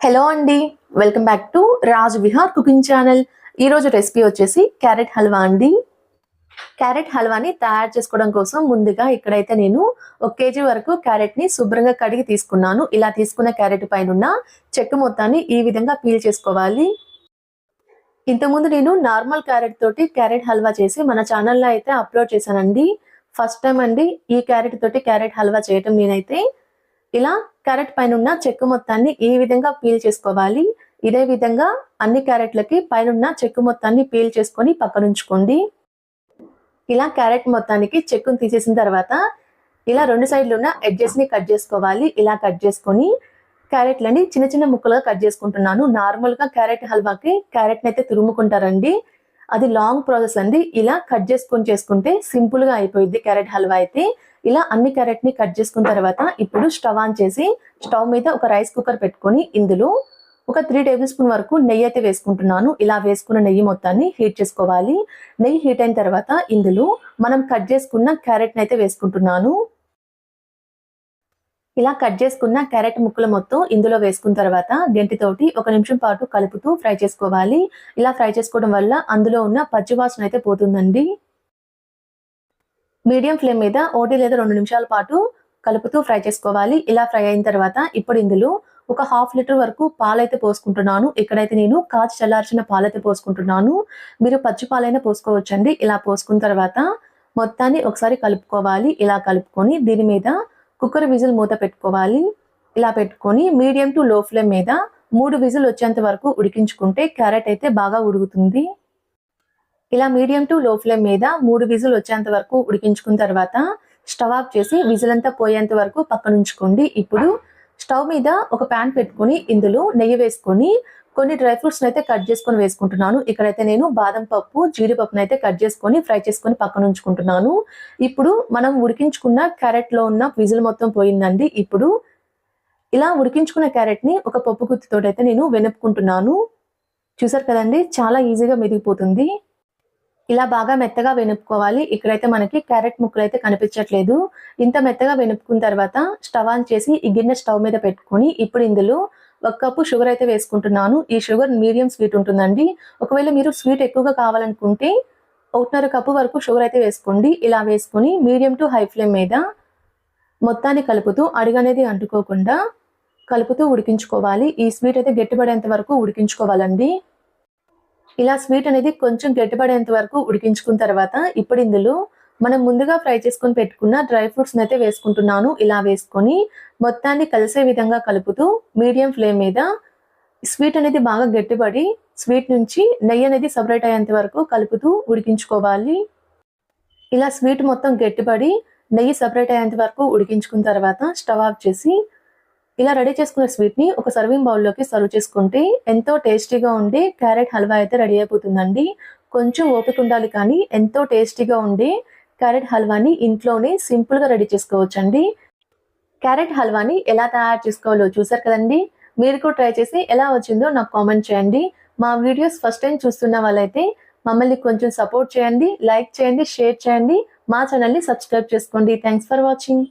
Hello అండి. Welcome back to Raj Vihar cooking channel ఈరోజు recipe వచ్చేసి క్యారెట్ హల్వా అండి. క్యారెట్ హల్వాని తయారు చేసుకోవడం కోసం ముందుగా ఇక్కడైతే నేను ఒక కేజీ వరకు క్యారెట్ని శుభ్రంగా కడిగి తీసుకున్నాను. ఇలా తీసుకున్న క్యారెట్ పైన చెట్టు చెక్క మొత్తాన్ని ఈ విధంగా పీల్ చేసుకోవాలి. ఇంతకుముందు నేను నార్మల్ క్యారెట్ తోటి క్యారెట్ హల్వా చేసి మన ఛానల్లో అయితే అప్లోడ్ చేశానండి. ఫస్ట్ టైం అండి ఈ క్యారెట్ తోటి క్యారెట్ హల్వా చేయటం నేనైతే. ఇలా క్యారెట్ పైన ఉన్న చెక్కు మొత్తాన్ని ఈ విధంగా పీల్ చేసుకోవాలి. ఇదే విధంగా అన్ని క్యారెట్లకి పైన చెక్కు మొత్తాన్ని పీల్ చేసుకొని పక్కనుంచుకోండి ఇలా క్యారెట్ మొత్తానికి చెక్కును తీసేసిన తర్వాత ఇలా రెండు సైడ్లు ఉన్న ఎడ్జెస్ని కట్ చేసుకోవాలి. ఇలా కట్ చేసుకొని క్యారెట్లని చిన్న చిన్న ముక్కలుగా కట్ చేసుకుంటున్నాను. నార్మల్గా క్యారెట్ హల్వాకి క్యారెట్ని అయితే తురుముకుంటారండి. అది లాంగ్ ప్రాసెస్ అండి. ఇలా కట్ చేసుకొని చేసుకుంటే సింపుల్గా అయిపోయింది క్యారెట్ హల్వా అయితే. ఇలా అన్ని క్యారెట్ని కట్ చేసుకున్న తర్వాత ఇప్పుడు స్టవ్ ఆన్ చేసి స్టవ్ మీద ఒక రైస్ కుక్కర్ పెట్టుకొని ఇందులో ఒక త్రీ టేబుల్ స్పూన్ వరకు నెయ్యి అయితే వేసుకుంటున్నాను. ఇలా వేసుకున్న నెయ్యి మొత్తాన్ని హీట్ చేసుకోవాలి. నెయ్యి హీట్ అయిన తర్వాత ఇందులో మనం కట్ చేసుకున్న క్యారెట్ని అయితే వేసుకుంటున్నాను. ఇలా కట్ చేసుకున్న క్యారెట్ ముక్కలు మొత్తం ఇందులో వేసుకున్న తర్వాత గంటితోటి ఒక నిమిషం పాటు కలుపుతూ ఫ్రై చేసుకోవాలి. ఇలా ఫ్రై చేసుకోవడం వల్ల అందులో ఉన్న పచ్చివాసన అయితే పోతుందండి. మీడియం ఫ్లేమ్ మీద ఒకటి లేదా రెండు నిమిషాల పాటు కలుపుతూ ఫ్రై చేసుకోవాలి. ఇలా ఫ్రై అయిన తర్వాత ఇప్పుడు ఇందులో ఒక హాఫ్ లీటర్ వరకు పాలైతే పోసుకుంటున్నాను. ఇక్కడైతే నేను కాచి చల్లార్చిన పాలైతే పోసుకుంటున్నాను. మీరు పచ్చి పాలైనా పోసుకోవచ్చండి. ఇలా పోసుకున్న తర్వాత మొత్తాన్ని ఒకసారి కలుపుకోవాలి. ఇలా కలుపుకొని దీని మీద కుక్కర్ విజిల్ మూత పెట్టుకోవాలి. ఇలా పెట్టుకొని మీడియం టు లో ఫ్లేమ్ మీద మూడు విజిల్ వచ్చేంత వరకు ఉడికించుకుంటే క్యారెట్ అయితే బాగా ఉడుకుతుంది. ఇలా మీడియం టు లో ఫ్లేమ్ మీద మూడు విజిల్ వచ్చేంత వరకు ఉడికించుకున్న తర్వాత స్టవ్ ఆఫ్ చేసి విజిల్ అంతా పోయేంత వరకు పక్కనుంచుకోండి. ఇప్పుడు స్టవ్ మీద ఒక ప్యాన్ పెట్టుకొని ఇందులో నెయ్యి వేసుకొని కొన్ని డ్రై ఫ్రూట్స్ అయితే కట్ చేసుకొని వేసుకుంటున్నాను. ఇక్కడైతే నేను బాదం పప్పు జీడిపప్పును అయితే కట్ చేసుకొని ఫ్రై చేసుకొని పక్కన ఉంచుకుంటున్నాను. ఇప్పుడు మనం ఉడికించుకున్న క్యారెట్లో ఉన్న విజిల్ మొత్తం పోయిందండి. ఇప్పుడు ఇలా ఉడికించుకున్న క్యారెట్ని ఒక పప్పు గుత్తితోటైతే అయితే నేను వెనుపుకుంటున్నాను. చూసారు కదండి? చాలా ఈజీగా మెదిగిపోతుంది. ఇలా బాగా మెత్తగా వెనుపుకోవాలి ఇక్కడైతే మనకి క్యారెట్ ముక్కలు అయితే కనిపించట్లేదు. ఇంత మెత్తగా వెనుపుకున్న తర్వాత స్టవ్ ఆన్ చేసి ఈ గిన్నె స్టవ్ మీద పెట్టుకొని ఇప్పుడు ఇందులో ఒక కప్పు షుగర్ అయితే వేసుకుంటున్నాను. ఈ షుగర్ మీడియం స్వీట్ ఉంటుందండి. ఒకవేళ మీరు స్వీట్ ఎక్కువగా కావాలనుకుంటే ఒకటిన్నర కప్పు వరకు షుగర్ అయితే వేసుకోండి. ఇలా వేసుకొని మీడియం టు హై ఫ్లేమ్ మీద మొత్తాన్ని కలుపుతూ అడుగనేది అంటుకోకుండా కలుపుతూ ఉడికించుకోవాలి. ఈ స్వీట్ అయితే గట్టిపడేంత వరకు ఉడికించుకోవాలండి. ఇలా స్వీట్ అనేది కొంచెం గట్టిపడేంత వరకు ఉడికించుకున్న తర్వాత ఇప్పుడు ఇందులో మనం ముందుగా ఫ్రై చేసుకొని పెట్టుకున్న డ్రై ఫ్రూట్స్ అయితే వేసుకుంటున్నాను. ఇలా వేసుకొని మొత్తాన్ని కలిసే విధంగా కలుపుతూ మీడియం ఫ్లేమ్ మీద స్వీట్ అనేది బాగా గట్టిపడి స్వీట్ నుంచి నెయ్యి అనేది సపరేట్ అయ్యేంత వరకు కలుపుతూ ఉడికించుకోవాలి. ఇలా స్వీట్ మొత్తం గట్టిపడి నెయ్యి సపరేట్ అయ్యేంత వరకు ఉడికించుకున్న తర్వాత స్టవ్ ఆఫ్ చేసి ఇలా రెడీ చేసుకున్న స్వీట్ని ఒక సర్వింగ్ బౌల్లోకి సర్వ్ చేసుకుంటే ఎంతో టేస్టీగా ఉండే క్యారెట్ హల్వా అయితే రెడీ అయిపోతుందండి. కొంచెం ఓపిక ఉండాలి కానీ ఎంతో టేస్టీగా ఉండే క్యారెట్ హల్వాని ఇంట్లోనే సింపుల్గా రెడీ చేసుకోవచ్చండి. క్యారెట్ హల్వాని ఎలా తయారు చేసుకోవాలో చూసారు కదండి? మీరు కూడా ట్రై చేసి ఎలా వచ్చిందో నాకు కామెంట్ చేయండి. మా వీడియోస్ ఫస్ట్ టైం చూస్తున్న వాళ్ళైతే మమ్మల్ని కొంచెం సపోర్ట్ చేయండి లైక్ చేయండి షేర్ చేయండి. మా ఛానల్ని సబ్స్క్రైబ్ చేసుకోండి. Thanks for watching